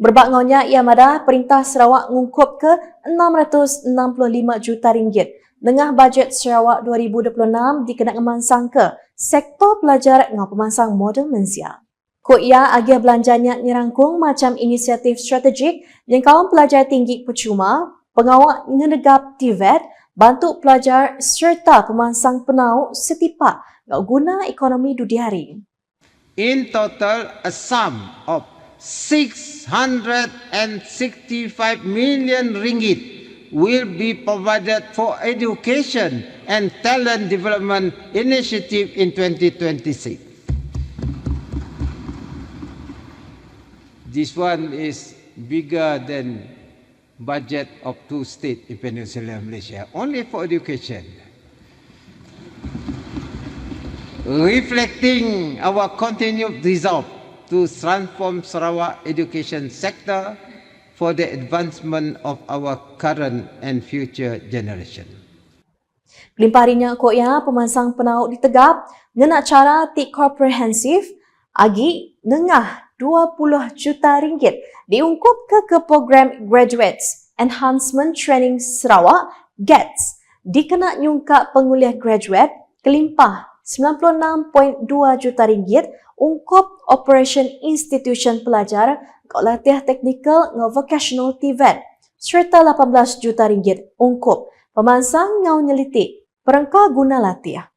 Berbakngaunya ia madah Perintah Sarawak ngungkup ke 665 juta ringgit Dengah bajet Sarawak 2026 dikena ngemansang ke sektor pelajar dengan pemansang model Malaysia. Ko ia agih belanjanya nirangkung macam inisiatif strategik yang kaum pelajar tinggi percuma, pengawal ngedegap TVET, bantu pelajar serta pemansang penau setipak guna ekonomi dudiari. In total, a sum of 665 million ringgit will be provided for education and talent development initiative in 2026. This one is bigger than budget of two states in Peninsular Malaysia, only for education. Reflecting our continued resolve to transform Sarawak education sector for the advancement of our current and future generation. Limparinya ko ya pemansang penau ditegap ngena cara ti komprehensif agi nengah 20 juta ringgit diungkup ke ke program Graduates Enhancement Training Sarawak GETS dikena nyungka penguliah graduate kelimpah 96.2 juta ringgit ungkup Operation Institution Pelajar kau latih teknikal ngau vocational TVET serta 18 juta ringgit ungkup pemansang ngau nyelitik perangka guna latih.